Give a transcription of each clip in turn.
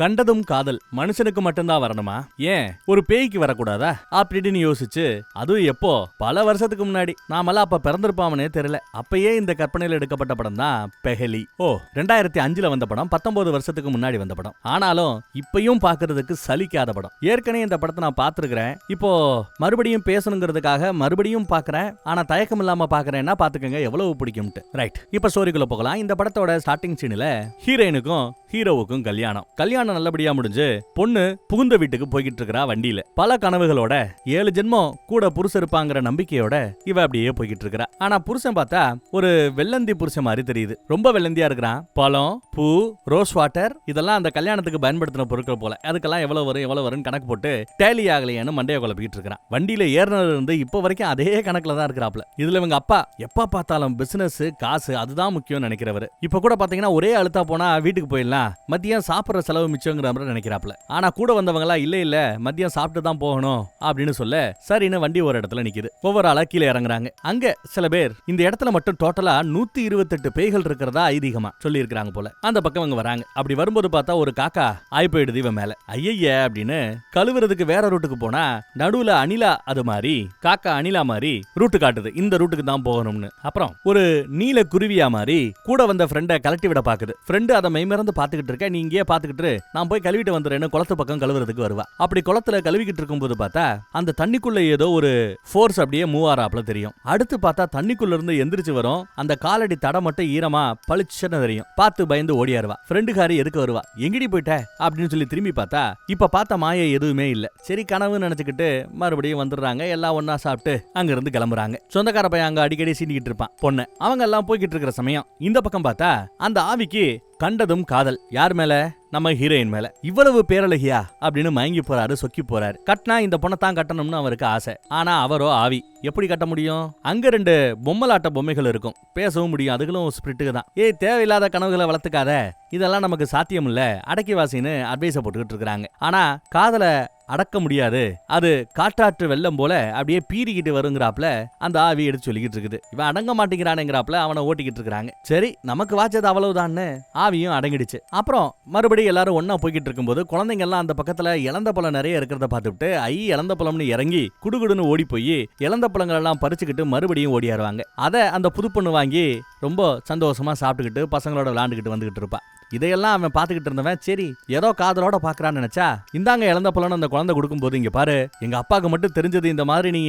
கண்டதும் காதல் மனுஷனுக்கு மட்டும்தான் வரணுமா? ஏன்? ஒரு பேய்க்கு வரக்கூடாதா? அப்படின்னு யோசிச்சு அதுவும் எப்போ? பல வருஷத்துக்கு முன்னாடி. நாமெல்லாம் அப்ப பிறந்திருப்பாமனே தெரியல. அப்பயே இந்த கற்பனையில் எடுக்கப்பட்ட படம் தான் பெஹலி. ஓ ரெண்டாயிரத்தி அஞ்சுல வந்த படம் பத்தொன்பது வருஷத்துக்கு முன்னாடி வந்த படம். ஆனாலும் இப்பயும் பாக்குறதுக்கு சலிக்காத படம். ஏற்கனவே இந்த படத்தை நான் பார்த்துருக்கிறேன் இப்போ மறுபடியும் பேசணுங்கிறதுக்காக மறுபடியும் பாக்குறேன். ஆனா தயக்கம் இல்லாம பாக்குறேன்னா பாத்துக்கங்க எவ்வளவு பிடிக்கும்ட்டு. ரைட் இப்ப ஸ்டோரிக்குள்ள போகலாம். இந்த படத்தோட ஸ்டார்டிங் சீனில் ஹீரோயினுக்கும் ஹீரோவுக்கும் கல்யாணம். கல்யாணம் நல்லபடியா முடிஞ்சு பொண்ணு புகுந்த வீட்டுக்கு போய்கிட்டு இருக்கறா வண்டியில. பல கனவுகளோட ஏழு ஜென்மம் கூட புருஷன் இருப்பாங்கிற நம்பிக்கையோட இவ அப்படியே போய்கிட்டு இருக்கறா ஆனா புருஷன் பார்த்தா ஒரு வெள்ளந்தி புருஷன் மாதிரி தெரியுது. ரொம்ப வெள்ளந்தியா இருக்கிறான். பழம் பூ ரோஸ் வாட்டர் இதெல்லாம் அந்த கல்யாணத்துக்கு பயன்படுத்தின பொருட்கள் போல. அதுக்கெல்லாம் எவ்வளவு வரும் எவ்வளவு வரும்னு கணக்கு போட்டு டேலி ஆகலையான்னு மண்டைய குழப்பிக்கிட்டு இருக்கிறான் வண்டியில ஏறினது இருந்து இப்போ வரைக்கும் அதே கணக்குல தான் இருக்கிறாப்ல இதுல இவங்க அப்பா எப்ப பார்த்தாலும் பிசினஸ் காசு அதுதான் முக்கியம் நினைக்கிறவர். இப்ப கூட பாத்தீங்கன்னா ஒரே அழுத்தா போனா வீட்டுக்கு போயிடலாம். மதியம் சாப்பிடுற செலவு மிச்சங்கிற மாதிரி நினைக்கிறாப்ல ஆனா கூட வந்தவங்களா இல்ல இல்ல மதியம் சாப்பிட்டு தான் போகணும் அப்படின்னு சொல்ல சரின்னு வண்டி ஒரு இடத்துல நிக்குது. ஒவ்வொரு ஆளா கீழே இறங்குறாங்க. அங்க சில பேர் இந்த இடத்துல மட்டும் டோட்டலா நூத்தி இருபத்தெட்டு பேய்கள் இருக்கிறதா ஐதீகமா? சொல்லி இருக்கிறாங்க போல. அந்த பக்கம் இவங்க வராங்க. அப்படி வரும்போது பார்த்தா ஒரு காக்கா ஆய் போயிடுது இவன் மேல. ஐயய்ய அப்படின்னு கழுவுறதுக்கு வேற ரூட்டுக்கு போனா நடுவுல அணிலா அது மாதிரி காக்கா அணிலா மாதிரி ரூட்டு காட்டுது. இந்த ரூட்டுக்கு தான் போகணும்னு. அப்புறம் ஒரு நீல குருவியா மாதிரி கூட வந்த ஃப்ரெண்டை கலட்டி விட பாக்குது. ஃப்ரெண்டு அதை மெய்மறந்து பாத்துக்கிட்டு இருக்க. நீ இங்கேயே பாத்துக்கிட்டு நான் போய் கழுவிட்டு வந்துடுறேன்னு குளத்து பக்கம் கழுவுறதுக்கு வருவா. அப்படி குளத்துல கழுவிக்கிட்டு இருக்கும்போது பார்த்தா அந்த தண்ணிக்குள்ள ஏதோ ஒரு ஃபோர்ஸ் அப்படியே மூவ் ஆறாப்ல தெரியும். அடுத்து பார்த்தா தண்ணிக்குள்ள இருந்து எந்திரிச்சு வரும். அந்த காலடி தடை மட்டும் ஈரமா பளிச்சுன்னு தெரியும். பார்த்து பயந்து ஓடியாருவா ஃப்ரெண்டுக்காரி எதுக்கு வருவா? எங்கடி போயிட்ட? அப்படின்னு சொல்லி திரும்பி பார்த்தா இப்ப பார்த்த மாய எதுவுமே இல்ல. சரி கனவுன்னு நினைச்சுக்கிட்டு மறுபடியும் வந்துடுறாங்க. எல்லாம் ஒன்னா சாப்பிட்டு அங்க இருந்து கிளம்புறாங்க. சொந்தக்கார பையன் அங்க அடிக்கடி சீண்டிக்கிட்டு இருப்பான் பொண்ணு. அவங்க எல்லாம் போய்கிட்டு இருக்கிற சமயம் இந்த பக்கம் பார்த்தா அந்த ஆவிக்கு கண்டதும் காதல். யார் மேல? நம்ம ஹீரோயின் மேல. இவ்வளவு பேரழகியா? அப்படின்னு மயங்கி போறாரு சொக்கி போறாரு. கட்டினா இந்த பொண்ணை தான் கட்டணும்னு அவருக்கு ஆசை. ஆனா அவரோ ஆவி. எப்படி கட்ட முடியும்? அங்க ரெண்டு பொம்மலாட்ட பொம்மைகள் இருக்கும். பேசவும் முடியும். அதுகளும் ஸ்பிரிட்டுக்கு தான். ஏய் தேவையில்லாத கனவுகளை வளர்த்துக்காத. இதெல்லாம் நமக்கு சாத்தியம் இல்ல அடக்கி வாசின்னு போட்டுக்கிட்டு இருக்கிறாங்க. ஆனா காதலை அடக்க முடியாது. அது காட்டாற்று வெள்ளம் போல அப்படியே பீறிக்கிட்டு வருங்கிறாப்ல அந்த ஆவி எடுத்து சொல்லிக்கிட்டு இருக்குது. இவன் அடங்க மாட்டேங்கிறானுங்கிறாப்ல அவனை ஓட்டிக்கிட்டு இருக்காங்க சரி நமக்கு வாச்சது அவ்வளவுதான்னு ஆவியும் அடங்கிடுச்சு. அப்புறம் மறுபடியும் எல்லாரும் ஒன்னா போய்கிட்டு இருக்கும்போது குழந்தைங்க எல்லாம் அந்த பக்கத்துல இழந்த பழம் நிறைய இருக்கிறத பார்த்துட்டு ஐ இழந்த பழம்னு இறங்கி குடுகுடுன்னு ஓடி போய் இழந்த பழங்கள் எல்லாம் பறிச்சுக்கிட்டு மறுபடியும் ஓடியாருவாங்க அதை அந்த புது பொண்ணு வாங்கி ரொம்ப சந்தோஷமா சாப்பிட்டுக்கிட்டு பசங்களோட விளாண்டுக்கிட்டு வந்துகிட்டு இருப்பா. இதையெல்லாம் அவன் பார்த்துக்கிட்டு இருந்தவன் சரி ஏதோ காதலோட பாக்குறான்னு நினைச்சா இந்தாங்க இழந்த பழம்னு அந்த குழந்தை கொடுக்கும்போது இங்கே பாரு எங்கள் அப்பாவுக்கு மட்டும் தெரிஞ்சது இந்த மாதிரி நீ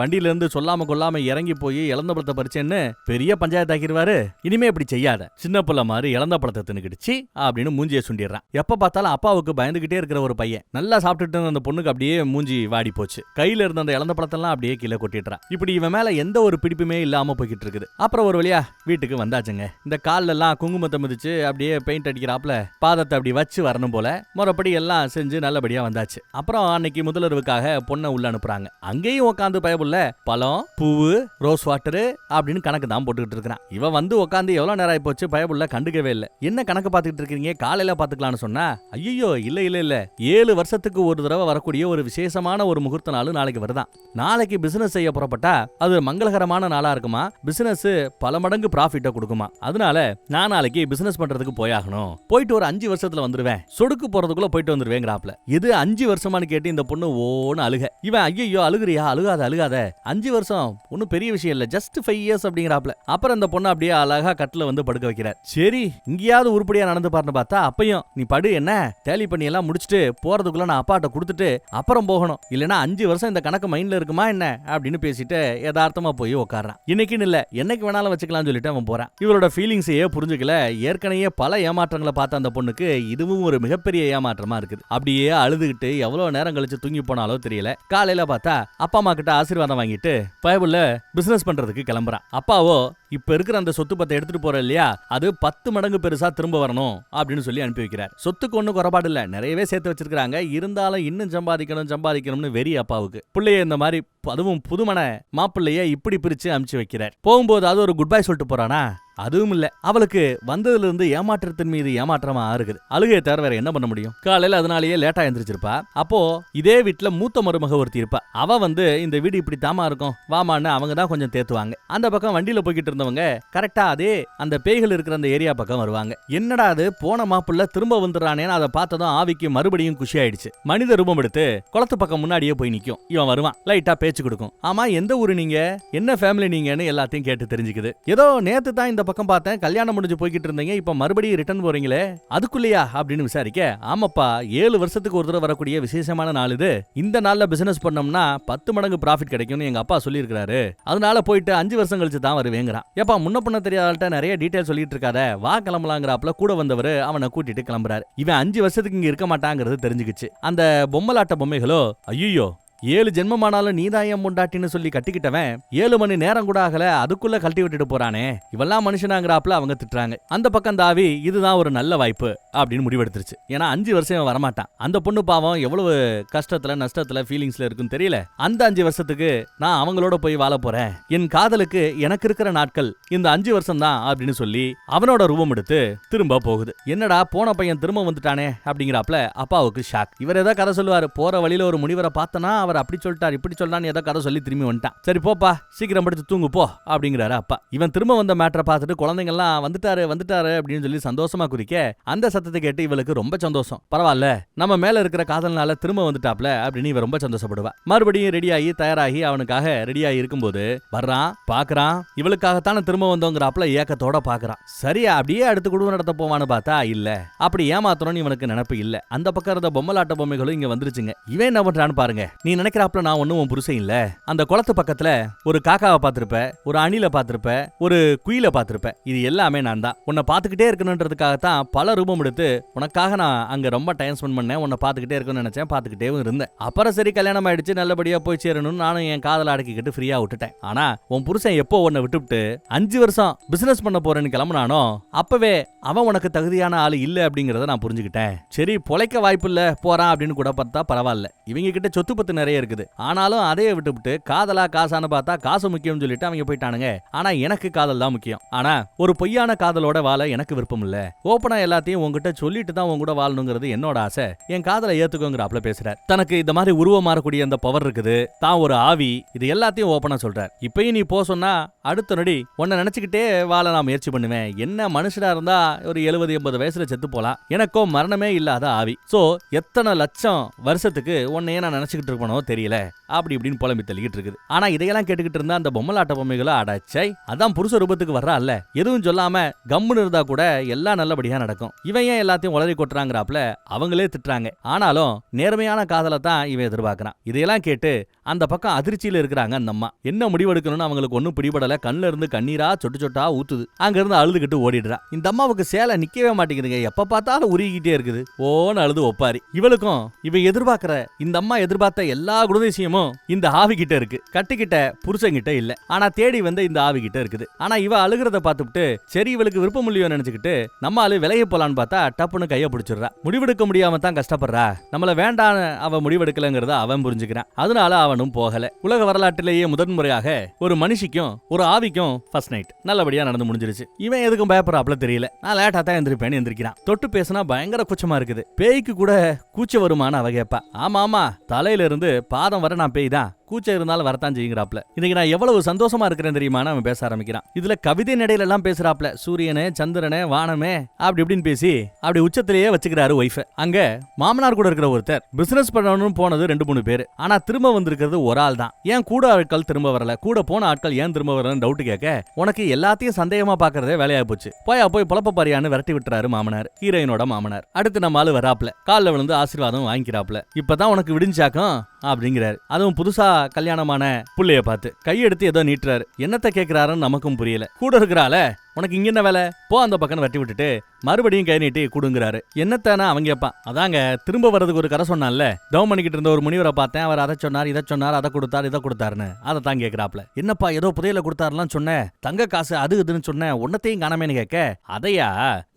வண்டியில இருந்து சொல்லாம கொள்ளாம இறங்கி போய் இழந்த பழத்தை பறிச்சேன்னு பெரிய பஞ்சாயத்து ஆக்கிடுவாரு. இனிமே இப்படி செய்யாத. சின்ன பிள்ளை மாதிரி இழந்த பழத்தை தின்னுக்கிடுச்சு அப்படின்னு மூஞ்சியை சுண்டிடுறான். எப்போ பார்த்தாலும் அப்பாவுக்கு பயந்துகிட்டே இருக்கிற ஒரு பையன். நல்லா சாப்பிட்டுட்டு இருந்த அந்த பொண்ணுக்கு அப்படியே மூஞ்சி வாடி போச்சு. கையில இருந்த அந்த இழந்த பழத்தெல்லாம் அப்படியே கீழே கொட்டிடுறான். இப்படி இவன் மேல எந்த ஒரு பிடிப்புமே இல்லாம போய்கிட்டு இருக்குது. அப்புறம் ஒரு வழியா வீட்டுக்கு வந்தாச்சுங்க. இந்த கால்ல எல்லாம் குங்குமத்தை மிதிச்சு அப்படியே பெயிண்ட் அடிக்கிறாப்ல பாதத்தை அப்படி வச்சு வரணும் போல. முறைப்படி எல்லாம் செஞ்சு நல்லபடியா வந்தாச்சு. அப்புறம் அன்னைக்கு முதல்வருக்காக பொண்ணை உள்ள அனுப்புறாங்க. அங்கேயும் உட்காந்து பயபுள்ள பழம் பூவு ரோஸ் வாட்டரு அப்படின்னு கணக்கு தான் போட்டுக்கிட்டு இருக்கிறான். இவன் வந்து உட்காந்து எவ்வளவு நேரம் ஆகி போச்சு பயப்புள்ள கண்டுக்கவே இல்லை. என்ன கணக்கு பார்த்துக்கிட்டு இருக்கீங்க காலையில பாத்துக்கலாம்னு சொன்னா? ஐயோ இல்ல இல்ல இல்ல. ஏழு வருஷத்துக்கு ஒரு தடவை வரக்கூடிய ஒரு விசேஷமான ஒரு முகூர்த்த நாள் நாளைக்கு வருதான். நாளைக்கு பிசினஸ் செய்ய புறப்பட்டா அது மங்களகரமான நாளா இருக்குமா? பிசினஸ் பல மடங்கு ப்ராஃபிட்டை கொடுக்குமா? அதனால நான் நாளைக்கு பிசினஸ் பண்றதுக்கு போயாகணும். போயிட்டு ஒரு அஞ்சு வருஷத்துல வந்துருவேன். சொடுக்கு போறதுக்குள்ள போயிட்டு வந்துருவேங்கிறாப்ல. இது அஞ்சு வருஷமா வருஷமான்னு கேட்டு இந்த பொண்ணு ஓன்னு அழுக. இவன் ஐயோ அழுகுறியா? அழுகாத அழுகாத. அஞ்சு வருஷம். ஒன்னும் பெரிய விஷயம் இல்ல. ஜஸ்ட் ஃபைவ் இயர்ஸ் அப்படிங்கிறாப்ல. அப்புறம் இந்த பொண்ணு அப்படியே அழகா கட்டில வந்து படுக்க வைக்கிறார். சரி இங்கேயாவது உருப்படியா நடந்து பாருன்னு பார்த்தா அப்பையும் நீ படு என்ன? டேலி பண்ணி எல்லாம் முடிச்சுட்டு போறதுக்குள்ள நான் அப்பாட்ட கொடுத்துட்டு அப்புறம் போகணும். இல்லனா அஞ்சு வருஷம் இந்த கணக்கு மைண்ட்ல இருக்குமா என்ன? அப்படின்னு பேசிட்டு யதார்த்தமா போய் உட்கார்றான் இன்னைக்குன்னு இல்ல. என்னைக்கு வேணாலும் வச்சுக்கலாம்னு சொல்லிட்டு அவன் போறான். இவரோட ஃபீலிங்ஸையே புரிஞ்சுக்கல. ஏற்கனவே பல ஏமாற்றங்களை பார்த்த அந்த பொண்ணுக்கு இதுவும் ஒரு மிகப்பெரிய ஏமாற்றமா இருக்குது. அப்படியே அழுதுகிட்டு எவ்வளவு நேரம் கழிச்சு தூங்கி போனாலோ தெரியல. காலையில பார்த்தா அப்பா அம்மா கிட்ட ஆசீர்வாதம் வாங்கிட்டு பயபுள்ள பிசினஸ் பண்றதுக்கு கிளம்புறான். அப்பாவோ இப்ப இருக்கிற அந்த சொத்து பத்தை எடுத்துட்டு போற இல்லையா? அது பத்து மடங்கு பெருசா திரும்ப வரணும் அப்படின்னு சொல்லி அனுப்பி வைக்கிறார். சொத்துக்கு ஒன்றும் குறைபாடு இல்ல. நிறையவே சேர்த்து வச்சிருக்காங்க இருந்தாலும் இன்னும் சம்பாதிக்கணும் சம்பாதிக்கணும்னு வெறி அப்பாவுக்கு. பிள்ளைய இந்த மாதிரி அதுவும் புதுமண மாப்பிள்ளைய இப்படி பிரிச்சு அனுப்பிச்சு வைக்கிறார். போகும்போது அது ஒரு குட் பை சொல்லிட்டு போறானா? அதுவும் இல்ல அவளுக்கு வந்ததுல இருந்து ஏமாற்றத்தின் மீது ஏமாற்றமா இருக்குது அழுகையை தவிர வேற என்ன பண்ண முடியும்? காலையில அதனாலேயே லேட்டா எந்திரிச்சிருப்பா. அப்போ இதே வீட்டுல மூத்த மருமக ஒருத்தி இருப்பா. அவ வந்து இந்த வீடு இப்படி தாமா இருக்கும். வாமான்னு அவங்க தான் கொஞ்சம் தேத்துவாங்க. அந்த பக்கம் வண்டியில போய்கிட்டு இருந்தவங்க கரெக்டா அதே அந்த பேய்கள் இருக்கிற அந்த ஏரியா பக்கம் வருவாங்க. என்னடா அது? போன மாப்பிள்ள திரும்ப வந்துடுறானேன்னு அதை பார்த்ததும் ஆவிக்கு மறுபடியும் குஷி ஆயிடுச்சு. மனித ரூபம் எடுத்து குளத்து பக்கம் முன்னாடியே போய் நிக்கும். இவன் வருவான். லைட்டா பேச்சு கொடுக்கும். ஆமா எந்த ஊரு நீங்க? என்ன ஃபேமிலி நீங்கன்னு எல்லாத்தையும் கேட்டு தெரிஞ்சுக்குது. ஏதோ நேத்து தான் இந்த பக்கம் பார்த்தேன் கல்யாணம் முடிஞ்சு போய்கிட்டு இருந்தீங்க இப்ப மறுபடியும் ரிட்டர்ன் போறீங்களே? அதுக்குள்ளேயா அப்படின்னு விசாரிக்க ஆமாப்பா ஏழு வருஷத்துக்கு ஒரு தடவை வரக்கூடிய விசேஷமான நாள் இது. இந்த நாள்ல பிசினஸ் பண்ணோம்னா பத்து மடங்கு ப்ராஃபிட் கிடைக்கும்னு எங்க அப்பா சொல்லியிருக்காரு அதனால போயிட்டு அஞ்சு வருஷம் கழிச்சு தான் வருவேங்கிறான். ஏப்பா முன்ன பண்ண தெரியாத நிறைய டீட்டெயில் சொல்லிட்டு இருக்காத. வா கிளம்பலாங்கிறாப்புல கூட வந்தவர் அவனை கூட்டிட்டு கிளம்புறாரு. இவன் அஞ்சு வருஷத்துக்கு இங்க இருக்க மாட்டாங்கிறது தெரிஞ்சுக்கிச்சு. அந்த பொம்மலாட்ட பொம்மைகளோ ஐயோ ஏழு ஜென்மமானாலும் நீதாயம் முண்டாட்டின்னு சொல்லி கட்டிக்கிட்டவன் ஏழு மணி நேரம் கூட ஆகல அதுக்குள்ள கழட்டி விட்டுட்டு போறானே. இவெல்லாம் மனுஷனாங்கிறாப்புல அவங்க திட்டுறாங்க. அந்த பக்கம் தாவி இதுதான் ஒரு நல்ல வாய்ப்பு அப்படின்னு முடிவெடுத்துருச்சு. ஏன்னா அஞ்சு வருஷம் வரமாட்டான். அந்த பொண்ணு பாவம் எவ்வளவு கஷ்டத்துல நஷ்டத்துல ஃபீலிங்ஸ்ல இருக்குன்னு தெரியல. அந்த அஞ்சு வருஷத்துக்கு நான் அவங்களோட போய் வாழ போறேன். என் காதலுக்கு எனக்கு இருக்கிற நாட்கள் இந்த அஞ்சு வருஷம் தான் அப்படின்னு சொல்லி அவனோட ரூபம் எடுத்து திரும்ப போகுது. என்னடா போன பையன் திரும்ப வந்துட்டானே அப்படிங்கிறாப்ல அப்பாவுக்கு ஷாக் இவர் ஏதோ கதை சொல்லுவாரு போற வழியில ஒரு முனிவரை பார்த்தனா அவர் அப்படி சொல்லிட்டார் இப்படி சொல்லான்னு ஏதோ கதை சொல்லி திரும்பி வந்துட்டான். சரி போப்பா சீக்கிரம் படுத்து தூங்கு போ அப்படிங்கிறாரு அப்பா. இவன் திரும்ப வந்த மேட்டரை பார்த்துட்டு குழந்தைங்கள்லாம் வந்துட்டாரு வந்துட்டாரு அப்படின்னு சொல்லி சந்தோஷமா குறிக்க அந்த சத்தத்தை கேட்டு இவளுக்கு ரொம்ப சந்தோஷம். பரவாயில்ல நம்ம மேல இருக்கிற காதல்னால திரும்ப வந்துட்டாப்ல அப்படின்னு இவ ரொம்ப சந்தோஷப்படுவா. மறுபடியும் ரெடி ஆகி தயாராகி அவனுக்காக ரெடி ஆகி இருக்கும்போது வர்றான் பாக்குறான் இவளுக்காகத்தானே திரும்ப வந்தோங்கிறாப்ல ஏக்கத்தோட பாக்குறான் சரியா அப்படியே அடுத்து குடும்பம் நடத்த போவான்னு பார்த்தா இல்ல. அப்படி ஏமாத்தணும்னு இவனுக்கு நினைப்பு இல்ல. அந்த பக்கம் இருந்த பொம்மலாட்ட பொம்மைகளும் இங்க வந்துருச்சுங்க. இவன் என்ன பண்றான்னு பாருங்க. நீ நினைக்கிறாப்ல நான் ஒன்றும் உன் புருஷன் இல்லை. அந்த குளத்து பக்கத்துல ஒரு காக்காவை பார்த்துருப்ப ஒரு அணில பார்த்துருப்ப ஒரு குயில பார்த்துருப்ப. இது எல்லாமே நான் தான் உன்னை பார்த்துக்கிட்டே இருக்கணுன்றதுக்காகத்தான் பல ரூபம் எடுத்து உனக்காக நான் அங்க ரொம்ப டைம் ஸ்பெண்ட் பண்ணேன். உன்னை பார்த்துக்கிட்டே இருக்கணும்னு நினைச்சேன். பார்த்துக்கிட்டே இருந்தேன். அப்புறம் சரி கல்யாணம் ஆயிடுச்சு. நல்லபடியா போய் சேரணும்னு நானும் என் காதல அடக்கிக்கிட்டு ஃப்ரீயா விட்டுட்டேன். ஆனா உன் புருஷன் எப்போ உன்னை விட்டுவிட்டு அஞ்சு வருஷம் பிசினஸ் பண்ண போறேன்னு கிளம்புனானோ அப்பவே அவன் உனக்கு தகுதியான ஆள் இல்லை அப்படிங்கறத நான் புரிஞ்சுக்கிட்டேன். சரி பொழைக்க வாய்ப்பு இல்லை போறான் அப்படின்னு கூட பார்த்தா பரவாயில்ல. இவங்க கிட்ட சொத்து பத்து நிறைய இருக்குது. ஆனாலும் அதையே விட்டுவிட்டு காதலா காசான்னு பார்த்தா காசு முக்கியம்னு சொல்லிட்டு அவங்க போயிட்டானுங்க. ஆனா எனக்கு காதல் தான் முக்கியம். ஆனா ஒரு பொய்யான காதலோட வாழ எனக்கு விருப்பம் இல்ல. ஓப்பனா எல்லாத்தையும் உங்ககிட்ட சொல்லிட்டு தான் உங்க கூட வாழணுங்கிறது என்னோட ஆசை. என் காதலை ஏத்துக்கோங்கிறாப்ல பேசுறாரு. தனக்கு இந்த மாதிரி உருவம் மாறக்கூடிய அந்த பவர் இருக்குது. தான் ஒரு ஆவி. இது எல்லாத்தையும் ஓப்பனா சொல்றார். இப்பயும் நீ போ சொன்னா அடுத்த நொடி உன்னை நினைச்சுக்கிட்டே வாழ நான் முயற்சி பண்ணுவேன். என்ன மனுஷனா இருந்தா ஒரு எழுபது எண்பது வயசுல செத்து போலாம். எனக்கோ மரணமே இல்லாத ஆவி. சோ எத்தனை லட்சம் வருஷத்துக்கு உன்னையே நான் நினைச்சுக்கிட்டு காரணம் தெரியல. அப்படி இப்படின்னு புலம்பி தள்ளிக்கிட்டு இருக்குது. ஆனா இதையெல்லாம் கேட்டுக்கிட்டு இருந்தா அந்த பொம்மலாட்ட பொம்மைகளை அடைச்சை அதான் புருஷ ரூபத்துக்கு வர்றான்ல. எதுவும் சொல்லாம கம்முன்னு இருந்தா கூட எல்லாம் நல்லபடியா நடக்கும். இவன் ஏன் எல்லாத்தையும் உளறி கொட்டுறாங்கிறாப்ல அவங்களே திட்டுறாங்க. ஆனாலும் நேர்மையான காதலை தான் இவன் எதிர்பார்க்கறான். இதையெல்லாம் கேட்டு அந்த பக்கம் அதிர்ச்சியில இருக்கிறாங்க அந்த அம்மா. என்ன முடிவெடுக்கணும்னு அவங்களுக்கு ஒன்றும் பிடிபடல. கண்ணுல இருந்து கண்ணீரா சொட்டு சொட்டா ஊத்துது. அங்க இருந்து அழுதுகிட்டு ஓடிடுறா. இந்த அம்மாவுக்கு சேலை நிக்கவே மாட்டேங்குதுங்க. எப்ப பார்த்தாலும் உருகிக்கிட்டே இருக்குது. ஓன்னு அழுது ஒப்பாரி. இவளுக்கும் இவன் எதிர்பார்க்கிற இந்த அம்மா எதிர்பார்த்த எல்லா எல்லா குணதிசயமும் இந்த ஆவி கிட்ட இருக்கு. கட்டிக்கிட்ட புருஷங்கிட்ட இல்ல. ஆனா தேடி வந்த இந்த ஆவி கிட்ட இருக்குது. ஆனா இவ அழுகிறத பார்த்துட்டு சரி இவளுக்கு விருப்பம் இல்லையோ நினைச்சுக்கிட்டு நம்ம ஆளு விலகி போலான்னு பார்த்தா டப்புன்னு கைய பிடிச்சிடுறா. முடிவெடுக்க முடியாம தான் கஷ்டப்படுறா. நம்மள வேண்டாம் அவ முடிவெடுக்கலங்கிறத அவன் புரிஞ்சுக்கிறான். அதனால அவனும் போகல. உலக வரலாற்றிலேயே முதன்முறையாக ஒரு மனுஷிக்கும் ஒரு ஆவிக்கும் ஃபர்ஸ்ட் நைட் நல்லபடியா நடந்து முடிஞ்சிருச்சு. இவன் எதுக்கும் பயப்படுறாப்ல தெரியல. நான் லேட்டா தான் எந்திரிப்பேன்னு எந்திரிக்கிறான். தொட்டு பேசினா பயங்கர குச்சமா இருக்குது. பேய்க்கு கூட கூச்ச வருமானு அவ கேப்பா. ஆமா ஆமா தலையில இருந்து பாதம் வர நான் பேய் தான் கூச்சம் இருந்தாலும் வரத்தான் செய்யுங்கிறாப்ல. இன்னைக்கு நான் எவ்வளவு சந்தோஷமா இருக்கிறேன் தெரியுமான்னு அவன் பேச ஆரம்பிக்கிறான். இதுல கவிதை நடையில எல்லாம் பேசுறாப்ல. சூரியனே சந்திரனே வானமே அப்படி இப்படின்னு பேசி அப்படி உச்சத்திலேயே வச்சுக்கிறாரு ஒய்ஃப அங்க மாமனார் கூட இருக்கிற ஒருத்தர் பிசினஸ் பண்ணணும்னு போனது ரெண்டு மூணு பேர். ஆனா திரும்ப வந்திருக்கிறது ஒரு ஆள் தான். ஏன் கூட ஆட்கள் திரும்ப வரல? கூட போன ஆட்கள் ஏன் திரும்ப வரலன்னு டவுட் கேட்க உனக்கு எல்லாத்தையும் சந்தேகமா பாக்குறதே வேலையா போச்சு. போயா போய் புலப்ப பாரியான்னு விரட்டி விட்டுறாரு மாமனார் ஹீரோயினோட மாமனார். அடுத்து நம்ம ஆளு வராப்ல. கால்ல விழுந்து ஆசீர்வாதம் வாங்கிக்கிறாப்ல. இப்பதான் உனக்கு விடிஞ்சாக்கம் அப்படிங்கிறாரு. அதுவும் புதுசா கல்யாணமான புள்ளைய பார்த்து கையெடுத்து ஏதோ நீட்டுறாரு. என்னத்த கேக்குறாருன்னு நமக்கும் புரியல. கூட இருக்கிறால உனக்கு இங்க என்ன வேலை? போ அந்த பக்கம் வெட்டி விட்டுட்டு மறுபடியும் கை நீட்டி கொடுங்கிறாரு. என்னத்தானா அவங்க கேட்பான் அதாங்க திரும்ப வர்றதுக்கு ஒரு கதை சொன்னான்ல? தவம் பண்ணிக்கிட்டு இருந்த ஒரு முனிவரை பார்த்தேன். அவர் அதை சொன்னார் இதை சொன்னார் அதை கொடுத்தார் இதை கொடுத்தாருன்னு. அதை தான் கேட்கிறாப்ல என்னப்பா ஏதோ புதையில கொடுத்தாருலாம் சொன்னேன் தங்க காசு அது இதுன்னு சொன்னேன் உன்னத்தையும் காணாமேன்னு கேட்க அதையா?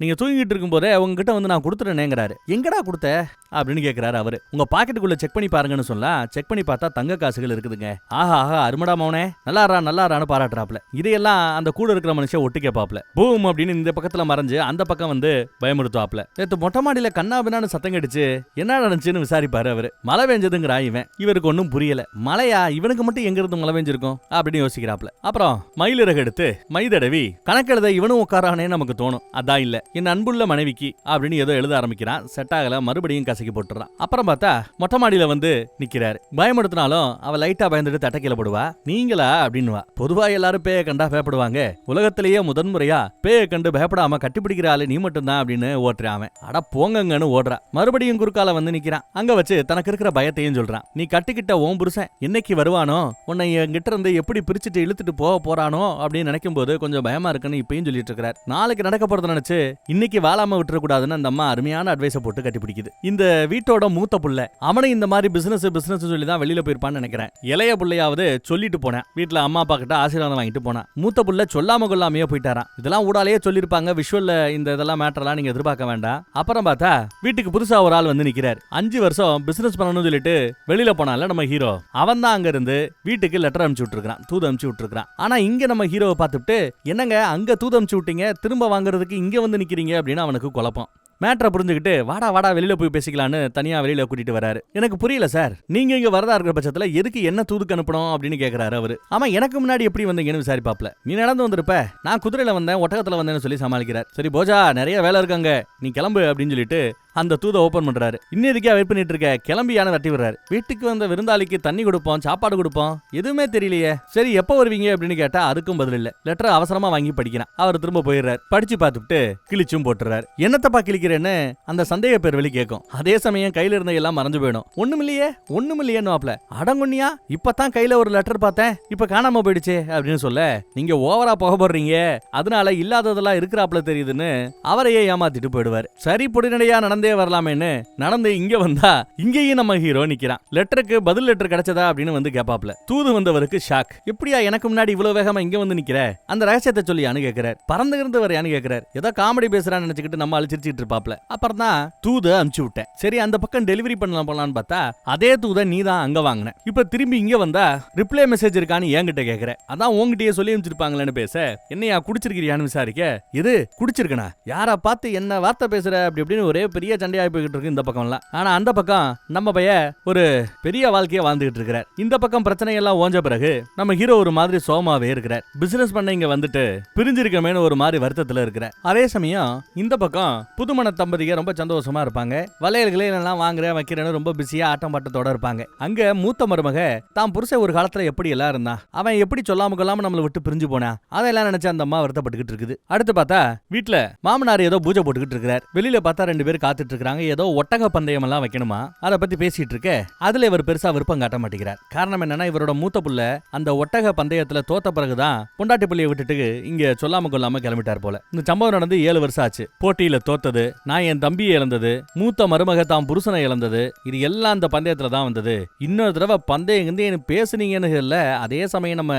நீங்க தூங்கிட்டு இருக்கும்போதே உங்ககிட்ட வந்து நான் கொடுத்துட்டேனேங்கிறாரு எங்கடா கொடுத்த? அப்படின்னு கேட்கிறாரு அவரு. உங்க பாக்கெட்டுக்குள்ள செக் பண்ணி பாருங்கன்னு சொல்ல செக் பண்ணி பார்த்தா தங்க காசுகள் இருக்குதுங்க. ஆஹா ஆஹா அருமடா மௌனே நல்லாரா நல்லாரான்னு பாராட்டுறாப்ல. இதையெல்லாம் அந்த கூட இருக்கிற மனுஷன் ஒட்டு பூம் அப்படின்னு இந்த பக்கத்துல மறைஞ்சு அந்த பக்கம் வந்து பயமுறுத்துவாப்ல. நேற்று மொட்டை மாடியில கண்ணாபினானு சத்தம் கடிச்சு என்ன நடந்துச்சுன்னு விசாரிப்பாரு அவரு. மழை பெஞ்சதுங்கிறா இவன். இவருக்கு ஒன்றும் புரியல. மழையா? இவனுக்கு மட்டும் எங்க இருந்து மழை பெஞ்சிருக்கும்? அப்படின்னு யோசிக்கிறாப்ல. அப்புறம் மயிலிறகு எடுத்து மைதடவி கணக்கெழுத இவனும் உட்காரானே நமக்கு தோணும். அதான் இல்ல. என் அன்புள்ள மனைவிக்கு அப்படின்னு ஏதோ எழுத ஆரம்பிக்கிறான். செட் ஆகல. மறுபடியும் கசக்கி போட்டுறான். அப்புறம் பார்த்தா மொட்டை மாடியில வந்து நிக்கிறாரு. பயமுடுத்தினாலும் அவ லைட்டா பயந்துட்டு தட்டக்கையில போடுவா. நீங்களா? அப்படின்னுவா பொதுவா எல்லாரும் பேய கண்டா பயப்படுவாங்க. உலகத்திலேயே முதன்முறையா பேய கண்டு பயப்படாம கட்டிப்பிடிக்கிற ஆளு நீ மட்டும்தான் அப்படின்னு ஓட்டுறான் அவன். அட போங்கங்கன்னு ஓடுறா. மறுபடியும் குறுக்கால வந்து நிக்கிறான். அங்க வச்சு தனக்கு இருக்கிற பயத்தையும் சொல்றான். நீ கட்டிக்கிட்ட ஓம் புருஷன் என்னைக்கு வருவானோ? உன்னை என்கிட்ட இருந்து எப்படி பிரிச்சுட்டு இழுத்துட்டு போக போறானோ? அப்படின்னு நினைக்கும் போது கொஞ்சம் பயமா இருக்குன்னு இப்பயும் சொல்லிட்டு இருக்கிறார். நாளைக்கு நடக்க போறத நினைச்சு இன்னைக்கு வாழாம விட்டுற கூடாதுன்னு அந்த அம்மா அருமையான அட்வைஸை போட்டு கட்டிப்பிடிக்குது. இந்த வீட்டோட மூத்த புள்ள அவனை இந்த மாதிரி பிசினஸ் பிசினஸ் சொல்லி தான் வெளியில போயிருப்பான்னு நினைக்கிறேன். இளைய புள்ளையாவது சொல்லிட்டு போனேன். வீட்டுல அம்மா அப்பா கிட்ட ஆசீர்வாதம் வாங்கிட்டு போனான். மூத்த புள்ள சொல்லாம கொள்ளாமையே தான் இதெல்லாம் ஊடாலேயே சொல்லிருப்பாங்க விஷுவல்ல இந்த இதெல்லாம் மேட்டர்லாம் நீங்க எதிர்பார்க்க வேண்டாம். அப்புறம் பார்த்தா வீட்டுக்கு புதுசா ஒரு ஆள் வந்து நிக்கிறார். அஞ்சு வருஷம் பிசினஸ் பண்ணணும்னு சொல்லிட்டு வெளியில போனால நம்ம ஹீரோ அவன் தான் அங்க இருந்து வீட்டுக்கு லெட்டர் அனுப்பிச்சு விட்டுருக்கான் தூது அனுப்பிச்சு விட்டுருக்கான் ஆனா இங்க நம்ம ஹீரோவை பார்த்துட்டு என்னங்க அங்க தூது அனுப்பிச்சு விட்டீங்க திரும்ப வாங்குறதுக்கு இங்க வந்து நிக்கிறீங்க அப்படின்னு அவனுக்கு குழப்பம். மேட்ரை புரிஞ்சுக்கிட்டு வாடா வாடா வெளியில போய் பேசிக்கலான்னு தனியா வெளியில கூட்டிட்டு வராரு. எனக்கு புரியல சார். நீங்க இங்க வரதா இருக்கிற பட்சத்துல எதுக்கு என்ன தூதுக்கு அனுப்பணும் அப்படின்னு கேக்குறாரு அவரு. ஆமா எனக்கு முன்னாடி எப்படி வந்தீங்கன்னு விசாரிப்பாப்ல. நீ நடந்து வந்திருப்ப. நான் குதிரையில வந்தேன் ஒட்டகத்துல வந்தேன்னு சொல்லி சமாளிக்கிறார். சரி போஜா நிறைய வேலை இருக்காங்க நீ கிளம்பு அப்படின்னு சொல்லிட்டு அந்த தூதை ஓபன் பண்றாரு. இன்னதுக்கே வெயிட் பண்ணிட்டு இருக்க? கிளம்பி யானை தட்டி விடுறாரு. வீட்டுக்கு வந்த விருந்தாளிக்கு தண்ணி கொடுப்போம் சாப்பாடு கொடுப்போம். எதுவுமே தெரியலையே. சரி எப்போ வருவீங்க அப்படின்னு கேட்டா அதுக்கும் பதில் இல்ல. லெட்டர் அவசரமா வாங்கி படிக்கிறான். அவர் திரும்ப போயிடுறாரு. படிச்சு பார்த்துட்டு கிழிச்சும் போட்டுறாரு. என்னத்தப்பா கிழிக்கிறேன்னு அந்த சந்தேக பேர் வெளி கேட்கும். அதே சமயம் கையில இருந்த எல்லாம் மறைஞ்சு போயிடும். ஒண்ணுமில்லையே ஒண்ணுமில்லையேன்னு வாப்ல அடங்குண்ணியா இப்பதான் கையில ஒரு லெட்டர் பார்த்தேன். இப்ப காணாம போயிடுச்சு அப்படின்னு சொல்ல நீங்க ஓவரா போக போடுறீங்க அதனால இல்லாததெல்லாம் இருக்கிறாப்ல தெரியுதுன்னு அவரையே ஏமாத்திட்டு போயிடுவார். சரி பொடிநடையா நடந்தே நடந்தே வரலாமேன்னு நடந்து இங்க வந்தா இங்கேயும் நம்ம ஹீரோ நிக்கிறான். லெட்டருக்கு பதில் லெட்டர் கிடைச்சதா அப்படின்னு வந்து கேப்பாப்ல. தூது வந்தவருக்கு ஷாக் எப்படியா எனக்கு முன்னாடி இவ்வளவு வேகமா இங்க வந்து நிக்கிற? அந்த ரகசியத்தை சொல்லி அனு கேக்குறார். பறந்து இருந்து வரையான்னு கேக்குறார். ஏதோ காமெடி பேசுறான்னு நினைச்சுக்கிட்டு நம்ம அழிச்சிருச்சிட்டு இருப்பாப்ல. அப்புறம் தான் தூத அனுப்பிச்சு விட்டேன். சரி அந்த பக்கம் டெலிவரி பண்ணலாம் போலான்னு பார்த்தா அதே தூத நீ தான் அங்க வாங்கின. இப்ப திரும்பி இங்க வந்தா ரிப்ளை மெசேஜ் இருக்கான்னு என்கிட்ட கேக்குற. அதான் உங்ககிட்டயே சொல்லி அனுப்பிச்சிருப்பாங்களேன்னு பேச என்னையா குடிச்சிருக்கிறியான்னு விசாரிக்க? இது குடிச்சிருக்கனா? யாரா பார்த்து என்ன வார்த்தை பேசுற? அப்படி இப்படின்னு ஒரே பெரிய சண்டையாகி போய்கிட்டு இருக்கு இந்த பக்கம்லாம். ஆனா அந்த பக்கம் நம்ம பைய ஒரு பெரிய வாழ்க்கைய வாழ்ந்துகிட்டு இருக்கிறார். இந்த பக்கம் பிரச்சனை எல்லாம் ஓஞ்ச பிறகு நம்ம ஹீரோ ஒரு மாதிரி சோமாவே இருக்கிறார். பிசினஸ் பண்ண இங்க வந்துட்டு பிரிஞ்சிருக்கமேனு ஒரு மாதிரி வருத்தத்துல இருக்கிறார். அதே சமயம் இந்த பக்கம் புதுமண தம்பதிக ரொம்ப சந்தோஷமா இருப்பாங்க. வளையல்களை எல்லாம் வாங்குறேன் வைக்கிறேன்னு ரொம்ப பிஸியா ஆட்டம் பாட்டத்தோட இருப்பாங்க. அங்க மூத்த மருமக தான் புருஷன் ஒரு காலத்துல எப்படி எல்லாம் இருந்தான் அவன் எப்படி சொல்லாம கொள்ளாம நம்மளை விட்டு பிரிஞ்சு போனான் அதெல்லாம் நினைச்சு அந்த அம்மா வருத்தப்பட்டுக்கிட்டு இருக்குது. அடுத்து பார்த்தா வீட்டுல மாமனார் ஏதோ பூஜை போட்டுக்கிட்டு இருக்கிறார். வெளியில பார்த்தா ரெண்டு பேர் பார்த்துட்டு இருக்காங்க ஏதோ ஒட்டக பந்தயம் எல்லாம் வைக்கணுமா? அதை பத்தி பேசிட்டு இருக்க அதுல இவர் பெருசா விருப்பம் காட்ட மாட்டேங்கிறார். காரணம் என்னன்னா இவரோட மூத்த புள்ள அந்த ஒட்டக பந்தயத்துல தோத்த பிறகுதான் பொண்டாட்டி புள்ளிய விட்டுட்டு இங்க சொல்லாம கொள்ளாம கிளம்பிட்டார் போல. இந்த சம்பவம் நடந்து ஏழு வருஷம் ஆச்சு. போட்டியில தோத்தது நான் என் தம்பியை இழந்தது மூத்த மருமக தான் புருஷனை இழந்தது இது எல்லாம் அந்த பந்தயத்துல தான் வந்தது. இன்னொரு தடவை பந்தயம் வந்து எனக்கு பேசுனீங்கன்னு இல்ல அதே சமயம் நம்ம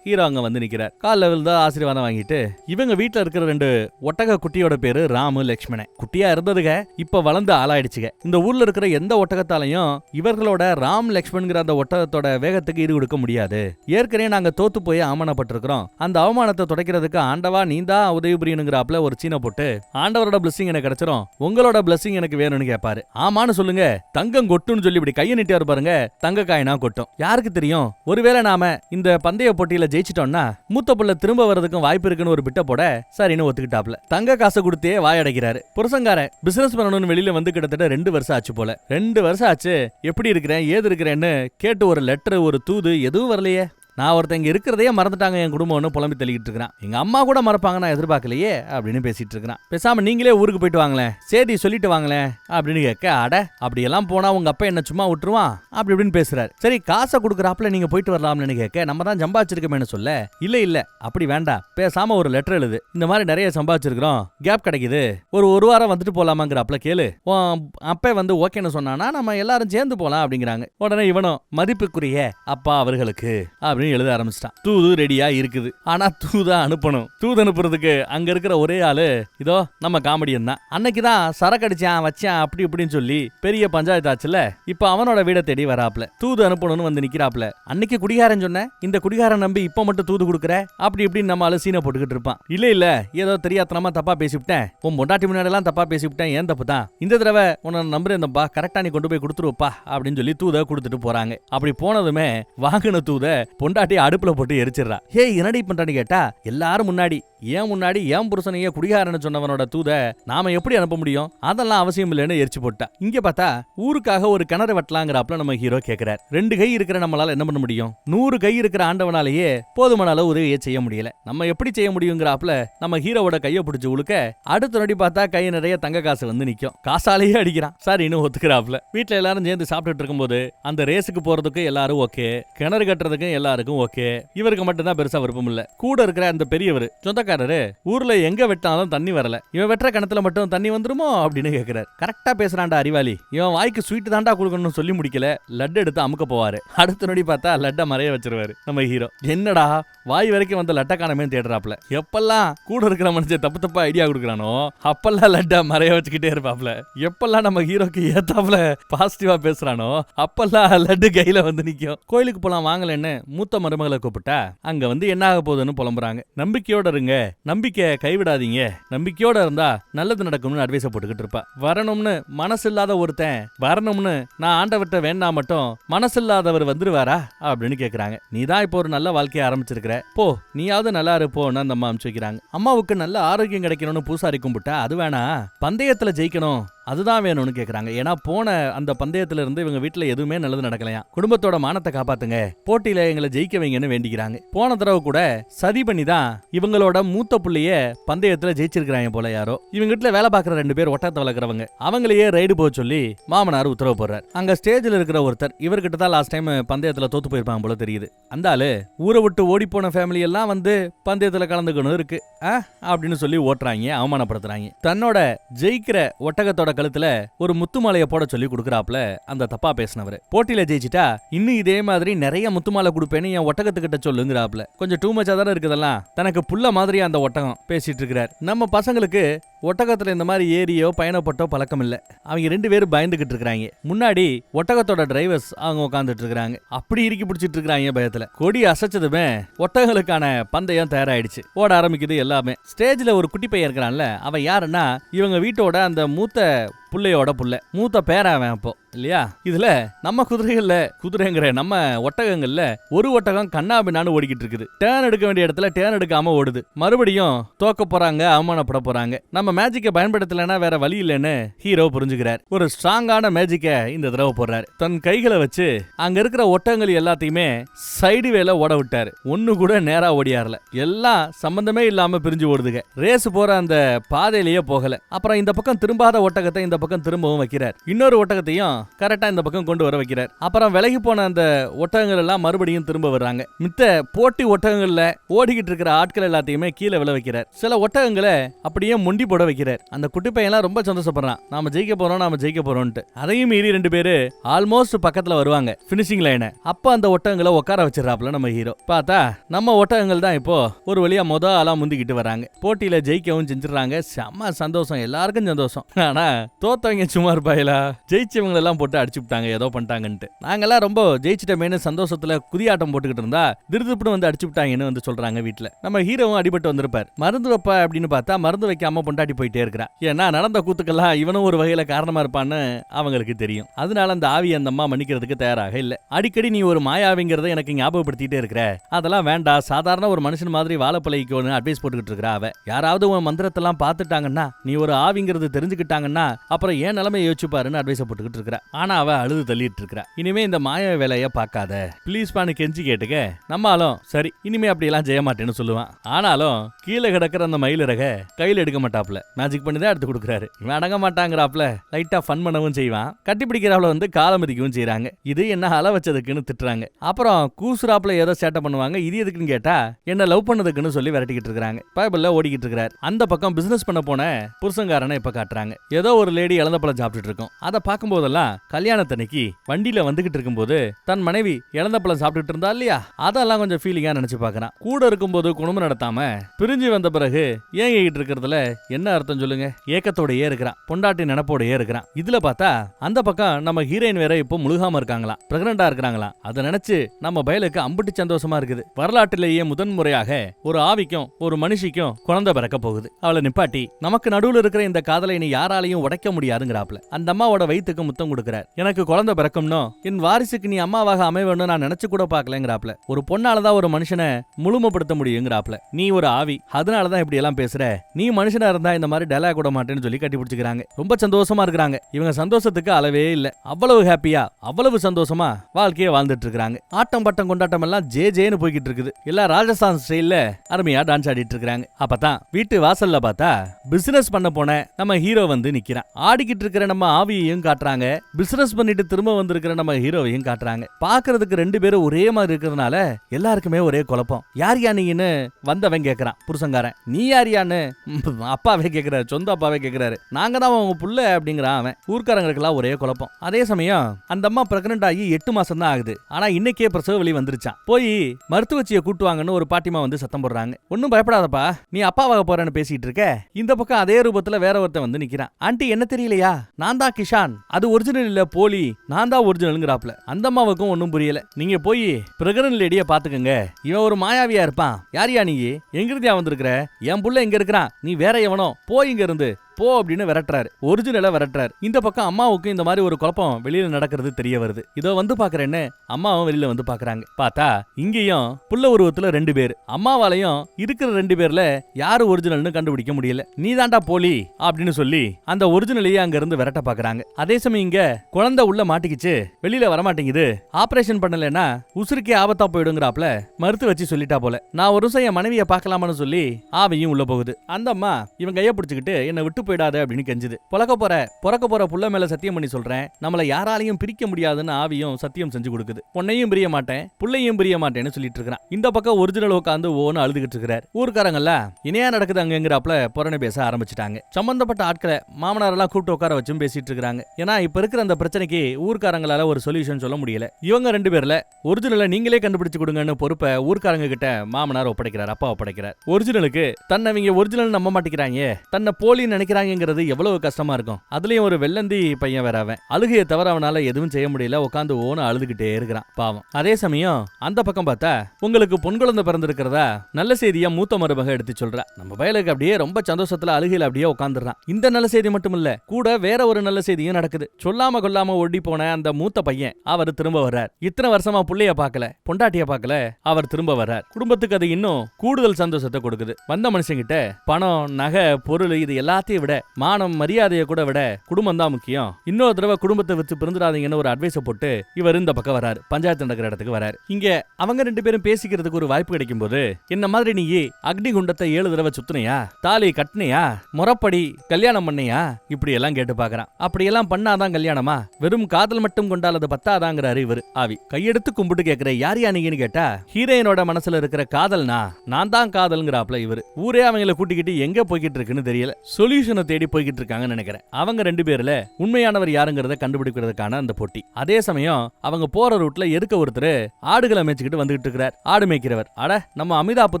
ஹீரோ அங்க வந்து நிக்கிறார். காலில் விழுந்தா ஆசீர்வாதம் வாங்கிட்டு இவங்க வீட்டுல இருக்கிற ரெண்டு ஒட்டக குட்டியோட பேரு ராமு லக்ஷ்மணன். குட்டியா இருந்ததுக இப்ப வளர்ந்து ஆளாயிடுச்சுங்க. இந்த ஊர்ல இருக்கிற எந்த ஒட்டகத்தாலையும் இவர்களோட ராம் லக்ஷ்மண்ங்கிற அந்த ஒட்டகத்தோட வேகத்துக்கு ஈடு கொடுக்க முடியாது. ஏற்கனவே நாங்க தோத்து போய் அவமானப்பட்டிருக்கிறோம். அந்த அவமானத்தை துடைக்கிறதுக்கு ஆண்டவா நீந்தா உதவி புரியணுங்கிறாப்ல ஒரு சீனை போட்டு ஆண்டவரோட பிளஸிங் எனக்கு கிடைச்சிரும். உங்களோட பிளஸிங் எனக்கு வேணும்னு கேட்பாரு ஆமான்னு சொல்லுங்க. தங்கம் கொட்டுன்னு சொல்லி இப்படி கையை நீட்டியாரு பாருங்க. தங்க காயினா கொட்டும். யாருக்கு தெரியும்? ஒருவேளை நாம இந்த பந்தய போட்டியில ஜெயிச்சிட்டோம்னா மூத்த புள்ள திரும்ப வர்றதுக்கும் வாய்ப்பு இருக்குன்னு ஒரு பிட்ட போட சரின்னு ஒத்துக்கிட்டாப்ல தங்க காசை கொடுத்தே வாயடைக்கிறாரு. புருஷங்கார பிசினஸ் பண்ணணும்னு வெளியில வந்து கிட்டத்தட்ட ரெண்டு வருஷம் ஆச்சு போல. ரெண்டு வருஷம் ஆச்சு. எப்படி இருக்கிறேன் ஏது இருக்கிறேன்னு கேட்டு ஒரு லெட்டர் ஒரு தூது எதுவும் வரலையே. நான் ஒருத்தங்க இருக்கிறதையே மறந்துட்டாங்க என் குடும்பம்னு புலம்பி தள்ளிக்கிட்டு இருக்கிறான். எங்க அம்மா கூட மறப்பாங்க நான் எதிர்பார்க்கலையே அப்படின்னு பேசிட்டு இருக்கிறான். பேசாம நீங்களே ஊருக்கு போயிட்டு வாங்களேன் சேதி சொல்லிட்டு வாங்களேன் அப்படின்னு கேட்க அட அப்படியெல்லாம் போனா உங்க அப்பா என்ன சும்மா விட்டுருவான் அப்படி இப்படின்னு பேசுறாரு. சரி காசை கொடுக்குறாப்புல நீங்க போயிட்டு வரலாம்னு கேட்க நம்ம தான் சம்பாதிச்சிருக்கோமேனு சொல்ல இல்ல இல்ல அப்படி வேண்டாம் பேசாம ஒரு லெட்டர் எழுது. இந்த மாதிரி நிறைய சம்பாதிச்சிருக்கிறோம் கேப் கிடைக்குது. ஒரு ஒரு வாரம் வந்துட்டு போலாமாங்கிறாப்புல கேளு. உன் அப்பே வந்து ஓகேன்னு சொன்னானா நம்ம எல்லாரும் சேர்ந்து போலாம் அப்படிங்கிறாங்க. உடனே இவனும் மதிப்புக்குரிய அப்பா அவர்களுக்கு அப்படின்னு அப்படின்னு எழுத ஆரம்பிச்சிட்டான். தூது ரெடியா இருக்குது. ஆனா தூதா அனுப்பணும். தூது அனுப்புறதுக்கு அங்க இருக்கிற ஒரே ஆளு இதோ நம்ம காமெடியன் தான். அன்னைக்கு தான் சரக்கு அடிச்சான் வச்சான் அப்படி இப்படின்னு சொல்லி பெரிய பஞ்சாயத்து ஆச்சுல. இப்ப அவனோட வீட தேடி வராப்ல. தூது அனுப்பணும்னு வந்து நிக்கிறாப்ல. அன்னைக்கு குடிகாரன் சொன்ன இந்த குடிகாரன் நம்பி இப்ப மட்டும் தூது கொடுக்குற? அப்படி இப்படின்னு நம்ம ஆளு சீனை போட்டுக்கிட்டு இருப்பான். இல்ல இல்ல ஏதோ தெரியாதனமா தப்பா பேசிவிட்டேன். உன் பொண்டாட்டி முன்னாடி எல்லாம் தப்பா பேசிவிட்டேன். ஏன் தப்பு தான்? இந்த தடவை உன்னை நம்புறேன்ப்பா கரெக்டா நீ கொண்டு போய் கொடுத்துருவப்பா. அப்படின்னு சொல்லி தூத கொடுத்துட்டு போறாங்க. அப்படி போனதுமே வாங்கின தூத பொண்டாட்டி அடுப்புல போட்டு எரிச்சிடுறா. ஹே என்னடி பண்றான்னு கேட்டா எல்லாரும் முன்னாடி ஏன் முன்னாடி ஏன் புருஷனையே குடிகாரன்னு சொன்னவனோட தூத நாம எப்படி அனுப்ப முடியும்? அதெல்லாம் அவசியம் இல்லைன்னு எரிச்சு போட்டா. இங்க பார்த்தா ஊருக்காக ஒரு கிணறு வெட்டலாங்கிறப்பல நம்ம ஹீரோ கேட்கிறார் ரெண்டு கை இருக்கிற நம்மளால என்ன பண்ண முடியும்? நூறு கை இருக்கிற ஆண்டவனாலேயே போதுமான அளவு உதவியை செய்ய முடியல. நம்ம எப்படி செய்ய முடியுங்கிறாப்ல நம்ம ஹீரோவோட கையை பிடிச்சு உழுக்க அடுத்த நொடி பார்த்தா கை நிறைய தங்க காசு வந்து நிக்கும். காசாலேயே அடிக்கிறான். சார் இன்னும் ஒத்துக்கிறாப்ல வீட்ல எல்லாரும் சேர்ந்து சாப்பிட்டுட்டு இருக்கும்போது அந்த ரேஸுக்கு போறதுக்கு எல்லாரும் ஓகே. கிணறு கட்டுறதுக்கும் எல்லாருக்கும் ஓகே. இவருக்கு மட்டும் தான் பெருசா விருப்பம் இல்ல. கூட இருக்கிற அந்த பெரியவர் சொந்தக்காரரு ஊர்ல எங்க வெட்டாலும் தண்ணி வரல. இவன் வெட்டுற கிணத்துல மட்டும் தண்ணி வந்துருமோ? அப்படின்னு கேக்குறாரு. கரெக்டா பேசுறான்டா அறிவாளி. இவன் வாய்க்கு ஸ்வீட் தாண்டா கொடுக்கணும்னு சொல்லி முடிக்கல. லட்டு எடுத்து அமுக்க போவாரு. அடுத்த நொடி பார்த்தா லட்டை மறைய வச்சிருவாரு நம்ம ஹீரோ. என்னடா வாய் வரைக்கும் வந்த லட்டை காணமே தேடுறாப்ல எப்பெல்லாம் கூட இருக்கிற மனுஷன் தப்பு தப்பா ஐடியா கொடுக்குறானோ அப்பெல்லாம் லட்டை மறைய வச்சுக்கிட்டே இருப்பாப்ல எப்பெல்லாம் நம்ம ஹீரோக்கு ஏத்தாப்ல பாசிட்டிவா பேசுறானோ அப்பெல்லாம் லட்டு கையில வந்து நிக்கும். கோயிலுக்கு போலாம் வாங்கலன்னு மூத்த மருமகளை கூப்பிட்டா அங்க வந்து என்ன ஆக போகுதுன்னு புலம்புறாங்க. நம்பிக்கையோட இருங்க. நம்பிக்கை கைவிடாதீங்க. நம்பிக்கையோட இருந்தா நல்லது நடக்கும்னு அட்வைஸ் போட்டுக்கிட்டு இருப்பா. வரணும்னு மனசு இல்லாத ஒருத்தன் வரணும்னு நான் ஆண்டவர்கிட்ட வேணா மட்டும் மனசு இல்லாதவர் வந்துருவாரா? அப்படின்னு கேக்குறாங்க. நீ தான் இப்போ ஒரு நல்ல வாழ்க்கைய ஆரம்பிச்சிருக்கிற. போ நீயாவது நல்லா இருப்போன்னு அந்த அம்மா அனுப்பிச்சு வைக்கிறாங்க. அம்மாவுக்கு நல்ல ஆரோக்கியம் கிடைக்கணும்னு பூசாரி கும்பிட்டா அது வேணா பந்தயத்துல ஜெயிக்கணும். அதுதான் வேணும்னு கேட்குறாங்க ஏன்னா போன அந்த பந்தயத்துல இருந்து இவங்க வீட்டில் எதுவுமே நல்லது நடக்கலையா? குடும்பத்தோட மானத்தை காப்பாத்துங்க. போட்டியில எங்களை ஜெயிக்க வைங்கன்னு வேண்டிக்கிறாங்க. போன தடவை கூட சதி பண்ணி தான் இவங்களோட மூத்த புள்ளைய பந்தயத்துல ஜெயிச்சிருக்கிறாங்க போல யாரோ. இவங்க வீட்டுல வேலை பார்க்குற ரெண்டு பேர் ஒட்டத்தை வளர்க்குறவங்க. அவங்களையே ரைடு போக சொல்லி மாமனார் உத்தரவு போடுறார். அங்க ஸ்டேஜில் இருக்கிற ஒருத்தர் இவர்கிட்ட தான் லாஸ்ட் டைம் பந்தயத்துல தோத்து போயிருப்பாங்க போல தெரியுது. அந்த ஆளு ஊரை விட்டு ஓடி போன ஃபேமிலி எல்லாம் வந்து பந்தயத்துல கலந்துக்கணும் இருக்கு. ஆ? அப்படின்னு சொல்லி ஓட்டுறாங்க அவமானப்படுத்துறாங்க. தன்னோட ஜெயிக்கிற ஒட்டகத்தோட கழுத்துல ஒரு முத்துமாலையை போட சொல்லி கொடுக்குறாப்ல அந்த தப்பா பேசினவர். போட்டியில ஜெயிச்சிட்டா இன்னும் இதே மாதிரி நிறைய முத்துமாலை கொடுப்பேன்னு என் ஒட்டகத்துக்கிட்ட சொல்லுங்கிறாப்ல கொஞ்சம் டூ மச்சா தானே இருக்குதெல்லாம் தனக்கு புள்ள மாதிரி அந்த ஒட்டகம் பேசிட்டு இருக்கிறார். நம்ம பசங்களுக்கு ஒட்டகத்தில் இந்த மாதிரி ஏரியோ பயணப்பட்டோ பழக்கம் இல்லை. அவங்க ரெண்டு பேரும் பயந்துகிட்டு இருக்கிறாங்க. முன்னாடி ஒட்டகத்தோட டிரைவர்ஸ் அவங்க உட்காந்துட்டு இருக்கிறாங்க. அப்படி இறுக்கி பிடிச்சிட்டு இருக்கிறாங்க பயத்தில். கொடி அசைச்சதுமே ஒட்டகங்களுக்கான பந்தயம் தயாராயிடுச்சு. ஓட ஆரம்பிக்குது எல்லாமே. ஸ்டேஜில் ஒரு குட்டி பையன் இருக்கிறான்ல அவன் யாருன்னா இவங்க வீட்டோட அந்த மூத்த புள்ளையோட புள்ள. மூத்த பேராவன் அப்போ இல்லையா? இதுல நம்ம குதிரைகள்ல குதிரைங்கிற நம்ம ஒட்டகங்கள்ல ஒரு ஒட்டகம் கண்ணாபின்னான்னு ஓடிக்கிட்டு இருக்குது டேர்ன் எடுக்க வேண்டிய இடத்துல டேர்ன் எடுக்காம ஓடுது. மறுபடியும் தோக்க போறாங்க அவமானப்பட போறாங்க. நம்ம மேஜிக்கை பயன்படுத்தலைன்னா வேற வழி இல்லைன்னு ஹீரோ புரிஞ்சுக்கிறார். ஒரு ஸ்ட்ராங்கான மேஜிக்கை இந்த தடவை போடுறாரு. தன் கைகளை வச்சு அங்க இருக்கிற ஒட்டகங்கள் எல்லாத்தையுமே சைடு வேல ஓட விட்டாரு. ஒண்ணு கூட நேரா ஓடியாரல. எல்லாம் சம்பந்தமே இல்லாம பிரிஞ்சு ஓடுதுங்க. ரேஸ் போற அந்த பாதையிலேயே போகல. அப்புறம் இந்த பக்கம் திரும்பாத ஒட்டகத்தை இந்த பக்கம் திரும்பவும் வைக்கிறார். இன்னொரு ஒட்டகத்தையும் கரெக்டா இந்த பக்கம் கொண்டு வர வைக்கிறார். அப்புறம் விலகி போன அந்த ஒட்டகங்கள் எல்லாம் மறுபடியும் திரும்ப வர்றாங்க. மித்த போட்டி ஒட்டகங்கள்ல ஓடிக்கிட்டு இருக்கிற ஆட்கள் எல்லாத்தையுமே கீழே விழ வைக்கிறார். சில ஒட்டகங்களை அப்படியே முண்டி போட வைக்கிறார். அந்த குட்டி பையன்லாம் ரொம்ப சந்தோஷப்படுறான். நாம ஜெயிக்க போறோம் நாம ஜெயிக்க போறோம்ட்டு அதையும் மீறி ரெண்டு பேரு ஆல்மோஸ்ட் பக்கத்துல வருவாங்க பினிஷிங் லைனை அப்ப அந்த ஒட்டகங்களை உட்கார வச்சிடறாப்ல நம்ம ஹீரோ பார்த்தா நம்ம ஒட்டகங்கள் தான் இப்போ ஒரு வழியா மொத ஆளா முந்திக்கிட்டு வராங்க. போட்டியில ஜெயிக்கவும் செஞ்சிடறாங்க. செம்ம சந்தோஷம். எல்லாருக்கும் சந்தோஷம். ஆனா தோத்தவங்க சும்மா இருப்பாயிலா? ஜெயிச்சவங்க எல்லாம் போட்டு அடிச்சு விட்டாங்க ஏதோ பண்ணிட்டாங்கன்ட்டு. நாங்கெல்லாம் ரொம்ப ஜெயிச்சிட்டமேனு சந்தோஷத்துல குதியாட்டம் போட்டுக்கிட்டு இருந்தா திருதுப்புன்னு வந்து அடிச்சு விட்டாங்கன்னு வந்து சொல்றாங்க வீட்டுல நம்ம ஹீரோவும் அடிபட்டு வந்திருப்பார். மருந்து வைப்ப அப்படின்னு பார்த்தா மருந்து வைக்காம பொண்டாட்டி போயிட்டே இருக்கிறா. ஏன்னா நடந்த கூத்துக்கெல்லாம் இவனும் ஒரு வகையில காரணமா இருப்பான்னு அவங்களுக்கு தெரியும். அதனால அந்த ஆவி அந்த அம்மா மன்னிக்கிறதுக்கு தயாராக இல்ல. அடிக்கடி நீ ஒரு மாயாவிங்கிறத எனக்கு ஞாபகப்படுத்திட்டே இருக்கிற. அதெல்லாம் வேண்டாம். சாதாரண ஒரு மனுஷன் மாதிரி வாழ பழகிக்கோன்னு அட்வைஸ் போட்டுக்கிட்டு இருக்கிற அவ. யாராவது உன் மந்திரத்தெல்லாம் பார்த்துட்டாங்கன்னா நீ ஒரு ஆவிங்கிறது தெரிஞ்சுக்கிட்டாங்கன்னா அப்புறம் ஏன் நிலைமை யோசிச்சுப்பாருன்னு அட்வைஸ் போட்டுக்கிட்டு இருக்கிறா. ஆனா அவ அழுது தள்ளிட்டு இருக்கிறா. இனிமே இந்த மாய வேலைய பார்க்காத. ப்ளீஸ் பானு கெஞ்சி கேட்டுக்க. நம்மாலும் சரி இனிமே அப்படி எல்லாம் செய்ய மாட்டேன்னு சொல்லுவான். ஆனாலும் கீழே கிடக்கிற அந்த மயிலிறக கையில் எடுக்க மாட்டாப்ல மேஜிக் பண்ணி தான் எடுத்து கொடுக்குறாரு. இவன் அடங்க மாட்டாங்கிறாப்ல லைட்டா ஃபன் பண்ணவும் செய்வான். கட்டி பிடிக்கிறாப்ல வந்து காலை மதிக்கவும் செய்றாங்க. இது என்ன அள வச்சதுக்குன்னு திட்டுறாங்க. அப்புறம் கூசுறாப்ல ஏதோ சேட்டை பண்ணுவாங்க. இது எதுக்குன்னு கேட்டா என்ன லவ் பண்ணதுக்குன்னு சொல்லி விரட்டிக்கிட்டு இருக்கிறாங்க. பைபிள்ல ஓடிக்கிட்டு இருக்கிறார். அந்த பக்கம் பிசினஸ் பண்ண போன புருஷங்காரனை இப்ப காட்டுறாங்க. ஏதோ ஒரு தேடி இழந்தப்பழம் சாப்பிட்டுட்டு இருக்கோம் அதை பார்க்கும்போதெல்லாம் கல்யாணத்தன்னைக்கு வண்டியில வந்துகிட்டு இருக்கும்போது தன் மனைவி இழந்தப்பழம் சாப்பிட்டுட்டு இருந்தா இல்லையா? அதெல்லாம் கொஞ்சம் ஃபீலிங்கா நினைச்சு பார்க்கறான் கூட இருக்கும்போது குடும்பம் நடத்தாம பிரிஞ்சு வந்த பிறகு ஏங்கிட்டு இருக்கிறதுல என்ன அர்த்தம் சொல்லுங்க? ஏக்கத்தோடயே இருக்கிறான் பொண்டாட்டி நினப்போடயே இருக்கிறான் இதுல பார்த்தா அந்த பக்கம் நம்ம ஹீரோயின் வேற இப்போ முழுகாம இருக்காங்களாம். பிரெக்னண்டா இருக்கிறாங்களாம். அதை நினைச்சு நம்ம பயலுக்கு அம்பிட்டு சந்தோஷமா இருக்குது. வரலாற்றிலேயே முதன் முறையாக ஒரு ஆவிக்கும் ஒரு மனுஷிக்கும் குழந்தை பிறக்க போகுது. அவளை நிப்பாட்டி நமக்கு நடுவுல இருக்கிற இந்த காதலை நீ யாராலையும் உடைக்க முடியாதுங்கிறாப்ல அந்த அம்மாவோட வயிற்றுக்கு முத்தம் கொடுக்குறாரு. எனக்கு குழந்தை பிறக்கும்னோ? என் வாரிசுக்கு நீ அம்மாவாக அமைவேணும் நான் நினைச்சு கூட பார்க்கலங்கிறாப்ல ஒரு பொண்ணாலதான் ஒரு மனுஷனை முழுமைப்படுத்த முடியுங்கிறாப்ல நீ ஒரு ஆவி. அதனாலதான் இப்படி எல்லாம் பேசுற. நீ மனுஷனா இருந்தா இந்த மாதிரி டயலாக் கூட மாட்டேன்னு சொல்லி கட்டி பிடிச்சிக்கிறாங்க. ரொம்ப சந்தோஷமா இருக்கிறாங்க. இவங்க சந்தோஷத்துக்கு அளவே இல்ல. அவ்வளவு ஹாப்பியா அவ்வளவு சந்தோஷமா? வாழ்க்கையை வாழ்ந்துட்டு இருக்காங்க ஆட்டம் பட்டம் கொண்டாட்டம் எல்லாம் ஜே ஜேன்னு போய்கிட்டு இருக்குது. எல்லாம் ராஜஸ்தான் ஸ்டைல்ல அருமையா டான்ஸ் ஆடிட்டு இருக்காங்க அப்பதான் வீட்டு வாசல்ல பார்த்தா பிசினஸ் பண்ண போன நம்ம ஹீரோ வந்து நிக்கிறான். ஆடிக்கிட்டு இருக்கிற நம்ம ஆவியையும் காட்டுறாங்க. பிசினஸ் பண்ணிட்டு திரும்ப வந்திருக்கிற நம்ம ஹீரோவையும் காட்டுறாங்க. பாக்குறதுக்கு ரெண்டு பேரும் ஒரே மாதிரி இருக்கிறதுனால எல்லாருக்குமே ஒரே குழப்பம். யார் யா நீன்னு வந்தவன் கேட்கறான் புருஷங்காரன் நீ யார் யான்னு அப்பாவே கேட்கிறாரு சொந்த அப்பாவே கேட்கிறாரு நாங்க தான் அவங்க புள்ள அப்படிங்கிறான் அவன். ஊர்க்காரங்களுக்கெல்லாம் ஒரே குழப்பம். அதே சமயம் அந்த அம்மா பிரெக்னென்ட் ஆகி எட்டு மாசம் தான் ஆகுது. ஆனா இன்னைக்கே பிரசவ வலி வந்துருச்சான் போய் மருத்துவச்சியை கூட்டுவாங்கன்னு ஒரு பாட்டிமா வந்து சத்தம் போடுறாங்க. ஒன்னும் பயப்படாதப்பா. நீ அப்பாவாக போறேன்னு பேசிட்டு இருக்க. இந்த பக்கம் அதே ரூபத்துல வேற ஒருத்தன் வந்து நிக்கிறான். ஆண்டி என்ன தெரியலையா? நான் தான் கிஷான். அது ஒரிஜினல் இல்ல போலி. நான் தான் ஒரிஜினலுங்கிறாப்ல அந்த அம்மாவுக்கும் ஒன்றும் புரியல. நீங்க போய் பிரகரன் லேடிய பாத்துக்கங்க இவன் ஒரு மாயாவியா இருப்பான். யாரியா நீ? எங்கிருந்தியா வந்திருக்கிற? என் புள்ள எங்க இருக்கிறான்? நீ வேற எவனோ? போய் இங்க இருந்து போ அப்படின்னு விரட்டுறாரு. ஒரிஜினலா விரட்டுறாரு. இந்த பக்கம் அம்மாவுக்கும் இந்த மாதிரி ஒரு குழப்பம் வெளியில நடக்கிறது தெரிய வருது. இதோ வந்து பாக்குறேன்னு அம்மாவும் வெளியில வந்து பாக்குறாங்க பார்த்தா இங்கேயும் புள்ள உருவத்துல ரெண்டு பேர். அம்மாவாலையும் இருக்கிற ரெண்டு பேர்ல யாரு ஒரிஜினல்னு கண்டுபிடிக்க முடியல. நீ தாண்டா போலி அப்படின்னு சொல்லி அந்த ஒரிஜினலையே அங்க இருந்து விரட்ட பாக்குறாங்க அதே சமயம் இங்க குழந்தை உள்ள மாட்டிக்கிச்சு. வெளியில வரமாட்டேங்குது. ஆபரேஷன் பண்ணலைன்னா உசுருக்கே ஆபத்தா போயிடுங்கிறாப்ல மறுத்து வச்சு சொல்லிட்டா போல. நான் ஒரு நிமிஷம் என் மனைவியை பார்க்கலாமான்னு சொல்லி ஆவையும் உள்ள போகுது. அந்த அம்மா இவன் கைய பிடிச்சிக்கிட்டு என்னை விட்டு போயிடாத அப்படின்னு கெஞ்சுது. பிறக்க போற பிறக்க போற புள்ள மேல சத்தியம் பண்ணி சொல்றேன். நம்மள யாராலையும் பிரிக்க முடியாதுன்னு ஆவியும் சத்தியம் செஞ்சு கொடுக்குது. பொண்ணையும் பிரிய மாட்டேன் பிள்ளையும் பிரிய மாட்டேன்னு சொல்லிட்டு இருக்கிறான். இந்த பக்கம் ஒரிஜினல் உட்காந்து ஓன்னு அழுதுகிட்டு இருக்கிறார். ஊருக்காரங்கல்ல இணையா நடக்குது அங்கங்கிறாப்ல புறணி பேச ஆரம்பிச்சிட்டாங்க. சம்பந்தப்பட்ட ஆட்களை மாமனார் எல்லாம் கூப்பிட்டு உட்கார வச்சும் பேசிட்டு இருக்காங்க ஏன்னா இப்ப இருக்கிற அந்த பிரச்சனைக்கு ஊர்க்காரங்களால ஒரு சொல்யூஷன் சொல்ல முடியல. இவங்க ரெண்டு பேர்ல ஒரிஜினலை நீங்களே கண்டுபிடிச்சு கொடுங்கன்னு பொறுப்பை ஊர்க்காரங்க கிட்ட மாமனார் ஒப்படைக்கிறார் அப்பா ஒப்படைக்கிறார். ஒரிஜினலுக்கு தன்னை இவங்க ஒரிஜினல் நம்ப மாட்டேங்கிறாங்க. தன்னை போலின்னு நினைக்கிறாங்கிறது எவ்வளவு கஷ்டமா இருக்கும். அதுலயும் ஒரு வெள்ளந்தி பையன் வேற அவன். அழுகையை தவிர அவனால எதுவும் செய்ய முடியல. உட்காந்து ஓன அழுதுகிட்டே இருக்கிறான். பாவம். அதே சமயம் அந்த பக்கம் பார்த்தா உங்களுக்கு பொன் குழந்தை பிறந்திருக்கிறதா? நல்ல செய்தியா மூத்த மருமக எடுத்து சொல்றா. நம்ம பயலுக்கு அப்படியே ரொம்ப சந்தோஷத்துல அழுகையில அப்படியே உட்காந்துறான் இந்த நல்ல செய்தி மட்டும் இல்ல கூட வேற ஒரு நல்ல செய்தியும் நடக்குது. சொல்லாம கொல்லாம ஒடி போன அந்த மூத்த பையன் அவர் திரும்ப வர்றார். இத்தனை வருஷமா புள்ளைய பார்க்கல பொண்டாட்டிய பார்க்கல அவர் திரும்ப வர்றார். குடும்பத்துக்கு அது இன்னும் கூடுதல் சந்தோஷத்தை கொடுக்குது. வந்த மனுஷங்கிட்ட பணம் நகை பொருள் இது எல்லாத்தையும் விட மானம் மரியாதையை கூட விட குடும்பம் தான் முக்கியம். இன்னொரு தடவை குடும்பத்தை வச்சு பிறந்துடாதீங்கன்னு ஒரு அட்வைஸை போட்டு இவர் இந்த பக்கம் வராரு. பஞ்சாயத்து நடக்கிற இடத்துக்கு வராரு. இங்க அவங்க ரெண்டு பேரும் பேசிக்கிறதுக்கு ஒரு வாய்ப்பு கிடைக்கும் போது என்ன மாதிரி நீ அக்னி குண்டத்தை ஏழு தடவை சுத்துனியா? தாலி கட்டுனியா? முறப்படி கல்யாணம் பண்ணியா? இப்படி எல்லாம் கேட்டு பாக்குறான் அப்படி எல்லாம் பண்ணாதான் கல்யாணமா? வெறும் காதல் மட்டும் கொண்டால் அது பத்தாதாங்கிறாரு இவர். ஆவி கையெடுத்து கும்பிட்டு கேக்குற யார் யானீங்கன்னு கேட்டா ஹீரோயினோட மனசுல இருக்கிற காதல்னா நான் தான் காதல்ங்கிறாப்ல இவர். ஊரே அவங்கள கூட்டிக்கிட்டு எங்க போய்கிட்டு இருக்குன்னு தெரியல. சொல்யூஷன் தேடி போய்கிட்டு இருக்காங்கன்னு நினைக்கிறேன். அவங்க ரெண்டு பேர்ல உண்மையானவர் யாருங்கிறத கண்டுபிடிக்கிறதுக்கான அந்த போட்டி. அதே சமயம் அவங்க போற ரூட்ல எதுக்க ஒருத்தர் ஆடுகளை மேய்ச்சிக்கிட்டு வந்துகிட்டு இருக்கிறார் ஆடு மேய்க்கிறவர். அட நம்ம அமிதாப்பு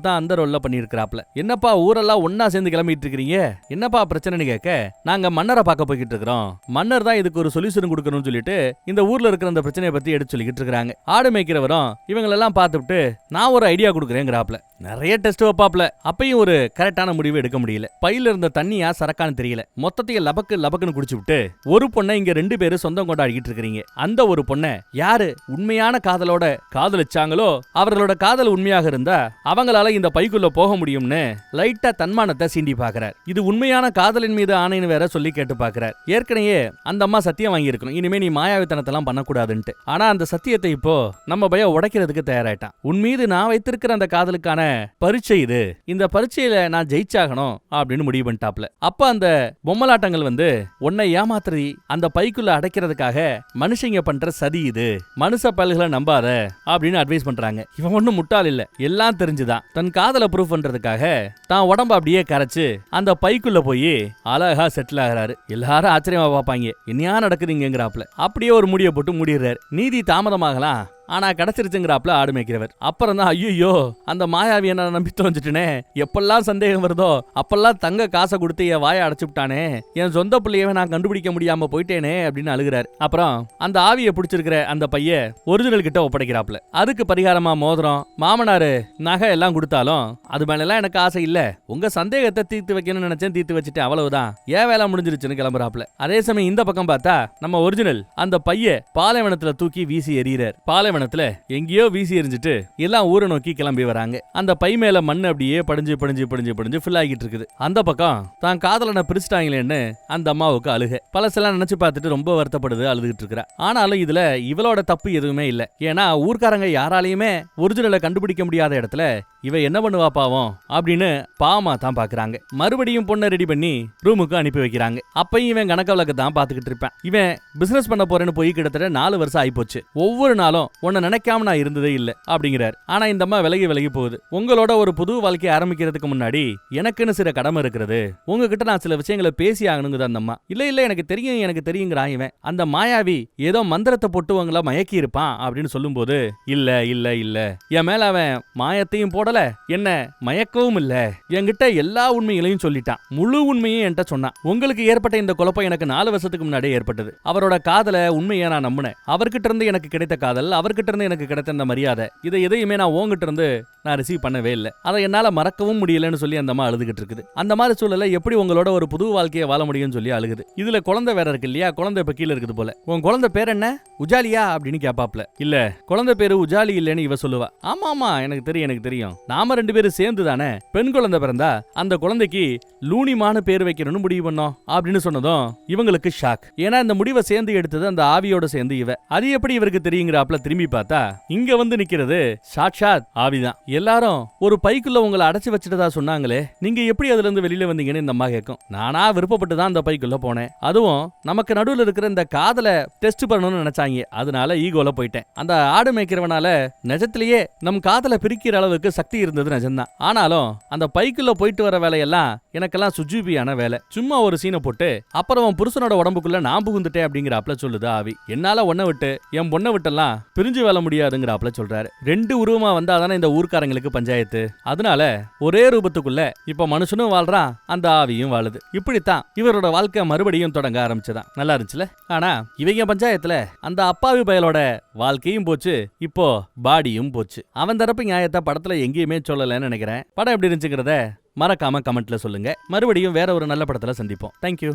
தான் அந்த ரோல்ல பண்ணியிருக்கிறாப்ல என்னப்பா ஊரெல்லாம் ஒன்னா சேர்ந்து கிளம்பிட்டு இருக்கிறீங்க என்னப்பா பிரச்சனைன்னு கேட்க நாங்க மன்னரை பார்க்க போய்கிட்டு இருக்கிறோம் மன்னர் தான் இதுக்கு ஒரு சொல்யூஷன் கொடுக்கணும்னு சொல்லிட்டு இந்த ஊர்ல இருக்கிற அந்த பிரச்சனையை பத்தி எடுத்து சொல்லிக்கிட்டு இருக்கிறாங்க ஆடு மேய்க்கிறவரும் இவங்களெல்லாம் பார்த்துட்டு நான் ஒரு ஐடியா கொடுக்குறேங்கிறாப்ல நிறைய டெஸ்ட் வைப்பாப்ல அப்பயும் ஒரு கரெக்டான முடிவு எடுக்க முடியல. பையில இருந்த தண்ணியா சரக்கான்னு தெரியல. மொத்தத்தையும் லபக்கு லபக்குன்னு குடிச்சு விட்டு ஒரு பொண்ணை இங்க ரெண்டு பேரும் சொந்தம் கொண்டாடிக்கிட்டு இருக்கிறீங்க. அந்த ஒரு பொண்ணை யாரு உண்மையான காதலோட காதலிச்சாங்களோ அவர்களோட காதல் உண்மையாக இருந்தா அவங்களால இந்த பைக்குள்ள போக முடியும்னு லைட்டா தன்மானத்தை சீண்டி பாக்குறார். இது உண்மையான காதலின் மீது ஆணைன்னு வேற சொல்லி கேட்டு பாக்குறார். ஏற்கனவே அந்த அம்மா சத்தியம் வாங்கியிருக்கணும். இனிமே நீ மாயாவித்தனத்தெல்லாம் பண்ணக்கூடாதுன்ட்டு. ஆனா அந்த சத்தியத்தை இப்போ நம்ம பையன் உடைக்கிறதுக்கு தயாராயிட்டான். உன் மீது நான் வைத்திருக்கிற அந்த காதலுக்கான பரீட்சை இது. இந்த பரீட்சையில நான் ஜெயிச்சாகணும் அப்படின்னு முடிவு பண்ணிட்டாப்ல. அப்ப அந்த பொம்மலாட்டங்கள் வந்து உன்னை ஏமாத்துறி அந்த பைக்குள்ள அடைக்கிறதுக்காக மனுஷங்க பண்ற சதி இது. மனுஷ பல்களை நம்பாத அப்படின்னு அட்வைஸ் பண்றாங்க. இவன் ஒன்னும் முட்டாள் இல்ல. எல்லாம் தெரிஞ்சுதான். தன் காதல ப்ரூவ் பண்றதுக்காக தான் உடம்ப அப்படியே கரைச்சு அந்த பைக்குள்ள போய் அழகா செட்டில் ஆகுறாரு. எல்லாரும் ஆச்சரியமா பார்ப்பாங்க. என்னையா நடக்குதுங்கிறாப்ல அப்படியே ஒரு முடிய போட்டு முடிடுறாரு. நீதி தாமதமாகலாம். ஆனா கிடைச்சிருச்சுங்கிறாப்ல ஆடு மேய்க்கிறவர். அப்புறம் தான் ஐயோ அந்த மாயாவி என்ன நம்பி தொலைஞ்சிட்டனே எப்பெல்லாம் சந்தேகம் வருதோ அப்பெல்லாம் தங்க காசை கொடுத்து என் வாயை அடைச்சு விட்டானே என் சொந்த பிள்ளையவே நான் கண்டுபிடிக்க முடியாம போயிட்டேனே அப்படின்னு அழுகிறார். அப்புறம் அந்த ஆவியை பிடிச்சிருக்கிற அந்த பைய ஒரிஜினல் கிட்ட ஒப்படைக்கிறாப்ல அதுக்கு பரிகாரமா மோதிரம் மாமனாரு நகை எல்லாம் கொடுத்தாலும் அது மேலெல்லாம் எனக்கு ஆசை இல்ல. உங்க சந்தேகத்தை தீர்த்து வைக்கணும்னு நினைச்சேன் தீர்த்து வச்சுட்டேன் அவ்வளவுதான். ஏன் வேலை முடிஞ்சிருச்சுன்னு கிளம்புறாப்ல அதே சமயம் இந்த பக்கம் பார்த்தா நம்ம ஒரிஜினல் அந்த பைய பாலைவனத்துல தூக்கி வீசி எறிகிறார். பாலைவனத்துல எங்கேயோ வீசி எரிஞ்சிட்டு எல்லாம் ஊரை நோக்கி கிளம்பி வராங்க. அந்த பை மேல மண் அப்படியே படிஞ்சு படிஞ்சு படிஞ்சு படிஞ்சு ஃபில் ஆகிட்டு இருக்குது. அந்த பக்கம் தான் காதலனை பிரிச்சிட்டாங்களேன்னு அந்த அம்மாவுக்கு அழுக. பழசெல்லாம் நினைச்சு பார்த்துட்டு ரொம்ப வருத்தப்படுது அழுதுகிட்டு இருக்கிறா. ஆனாலும் இதுல இவளோட தப்பு எதுவுமே இல்லை. ஏன்னா ஊர்க்காரங்க யாராலையுமே ஒரிஜினலை கண்டுபிடிக்க முடியாத இடத்துல இவ என்ன பண்ணுவா பாவம் அப்படின்னு பாவமா தான் பாக்குறாங்க. மறுபடியும் பொண்ணை ரெடி பண்ணி ரூமுக்கு அனுப்பி வைக்கிறாங்க. அப்பயும் இவன் கணக்கவளக்கு தான் பாத்துக்கிட்டு இருப்பேன். இவன் பிசினஸ் பண்ண போறேன்னு போய் கிட்டத்தட்ட நாலு வருஷம் ஆயிப்போச்சு ஒவ்வொரு நாளும் உன்னை நினைக்காம நான் இருந்ததே இல்லை அப்படிங்கிறார். ஆனா இந்த அம்மா விலகி விலகி போகுது. உங்களோட ஒரு புது வாழ்க்கையை ஆரம்பிக்கிறதுக்கு முன்னாடி எனக்குன்னு சில கடமை இருக்கிறது. உங்ககிட்ட நான் சில விஷயங்களை பேசி ஆகணுங்குது அந்த அம்மா. இல்ல இல்ல எனக்கு தெரியும் எனக்கு தெரியுங்கிறான் இவன். அந்த மாயாவி ஏதோ மந்திரத்தை போட்டு உங்களை மயக்கி இருப்பான் அப்படின்னு சொல்லும்போது இல்ல இல்ல இல்ல. என் மேல அவன் மாயத்தையும் போடல. என்ன மயக்கவும் இல்ல. என்கிட்ட எல்லா உண்மைகளையும் சொல்லிட்டான். முழு உண்மையும் என்கிட்ட சொன்னான். உங்களுக்கு ஏற்பட்ட இந்த குழப்பம் எனக்கு நாலு வருஷத்துக்கு முன்னாடியே ஏற்பட்டது. அவரோட காதல உண்மையை நான் நம்பினேன். அவர்கிட்ட இருந்து எனக்கு கிடைத்த காதல் அவர் அவர்கிட்ட இருந்து எனக்கு கிடைத்த அந்த மரியாதை. இதை எதையுமே நான் உங்ககிட்ட இருந்து நான் ரிசீவ் பண்ணவே இல்லை. அதை என்னால் மறக்கவும் முடியலன்னு சொல்லி அந்த அம்மா அழுதுகிட்டு இருக்குது. அந்த மாதிரி சூழலை எப்படி உங்களோட ஒரு புது வாழ்க்கையை வாழ முடியும்னு சொல்லி அழுகுது. இதுல குழந்தை வேற இருக்கு இல்லையா? குழந்தை இப்ப கீழே இருக்குது போல. உன் குழந்தை பேர் என்ன? உஜாலியா? அப்படின்னு கேப்பாப்ல. இல்ல குழந்தை பேரு உஜாலி இல்லைன்னு இவ சொல்லுவா. ஆமா ஆமா எனக்கு தெரியும் எனக்கு தெரியும். நாம ரெண்டு பேரும் சேர்ந்து தானே? பெண் குழந்தை பிறந்தா அந்த குழந்தைக்கு லூனிமான்னு பேர் வைக்கணும்னு முடிவு பண்ணோம் அப்படின்னு சொன்னதும் இவங்களுக்கு ஷாக் ஏன்னா இந்த முடிவை சேர்ந்து எடுத்தது அந்த ஆவியோட சேர்ந்து இவ. அது எப்படி இவருக்கு தெரியுங்கிறாப்ல திரும்பி பார்த்தா இங்க வந்து நிக்கிறது சாட்சாத் ஆவிதான் எல்லாரும் ஒரு பைக்குள்ள உங்களை அடைச்சு வச்சுட்டதா சொன்னாங்களே நீங்க எப்படி அதுல இருந்து வெளியில வந்தீங்கன்னு இந்த அம்மா கேட்கும். நானா விருப்பப்பட்டு தான் அந்த பைக்குள்ள போனேன். அதுவும் நமக்கு நடுவுல இருக்கிற இந்த காதல டெஸ்ட் பண்ணணும்னு நினைச்சாங்க. அதனால ஈகோல போயிட்டேன். அந்த ஆடு மேய்க்கிறவனால நிஜத்திலேயே நம் காதல பிரிக்கிற அளவுக்கு சக்தி இருந்தது நிஜம்தான். ஆனாலும் அந்த பைக்குள்ள போயிட்டு வர வேலையெல்லாம் எனக்கெல்லாம் சுஜூபியான வேலை. சும்மா ஒரு சீனை போட்டு அப்புறம் உன் புருஷனோட உடம்புக்குள்ள நான் புகுந்துட்டேன் அப்படிங்கிறாப்ல சொல்லுது ஆவி. என்னால ஒன்ன விட்டு என் பொண்ணை விட்டெல்லாம் பிரிஞ்சு வேல முடியாதுங்கிறாப்ல சொல்றாரு. ரெண்டு உருவமா வந்தா தானே இந்த ஊர்க்காரங்களுக்கு பஞ்சாயத்து. அதனால ஒரே ரூபத்துக்குள்ள இப்ப மனுஷனும் வாழ்றான் அந்த ஆவியும் வாழுது. இப்படித்தான் இவரோட வாழ்க்கை மறுபடியும் தொடங்க ஆரம்பிச்சுதான். நல்லா இருந்துச்சுல? ஆனா இவங்க பஞ்சாயத்துல அந்த அப்பாவி பயலோட வாழ்க்கையும் போச்சு இப்போ பாடியும் போச்சு. அவன் தரப்பு நியாயத்தை படத்துல எங்கேயுமே சொல்லலைன்னு நினைக்கிறேன். படம் எப்படி இருந்துச்சுங்கிறத மறக்காம கமெண்ட்ல சொல்லுங்க. மறுபடியும் வேற ஒரு நல்ல படத்துல சந்திப்போம். தேங்க்யூ